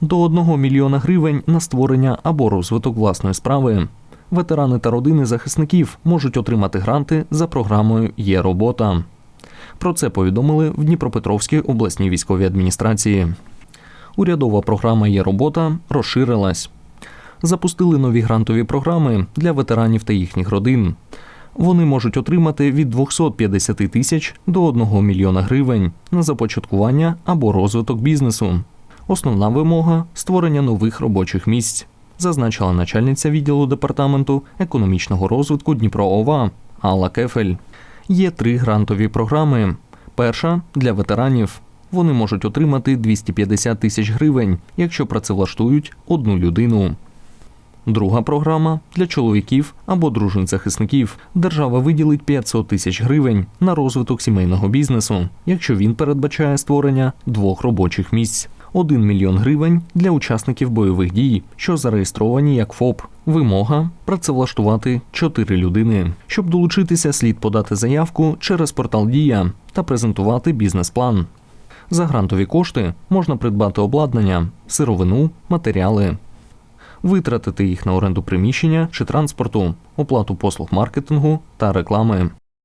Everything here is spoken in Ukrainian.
До 1 мільйона гривень на створення або розвиток власної справи. Ветерани та родини захисників можуть отримати гранти за програмою Є робота. Про це повідомили в Дніпропетровській обласній військовій адміністрації. Урядова програма Є робота розширилась. Запустили нові грантові програми для ветеранів та їхніх родин. Вони можуть отримати від 250 тисяч до 1 мільйона гривень на започаткування або розвиток бізнесу. Основна вимога створення нових робочих місць, зазначила начальниця відділу департаменту економічного розвитку Дніпро ОВА Алла Кефель. Є три грантові програми. Перша для ветеранів. Вони можуть отримати 250 тисяч гривень, якщо працевлаштують одну людину. Друга програма для чоловіків або дружин захисників. Держава виділить 500 тисяч гривень на розвиток сімейного бізнесу, якщо він передбачає створення двох робочих місць. 1 мільйон гривень для учасників бойових дій, що зареєстровані як ФОП. Вимога працевлаштувати 4 людини. Щоб долучитися, слід подати заявку через портал Дія та презентувати бізнес-план. За грантові кошти можна придбати обладнання, сировину, матеріали, витратити їх на оренду приміщення чи транспорту, оплату послуг маркетингу та реклами.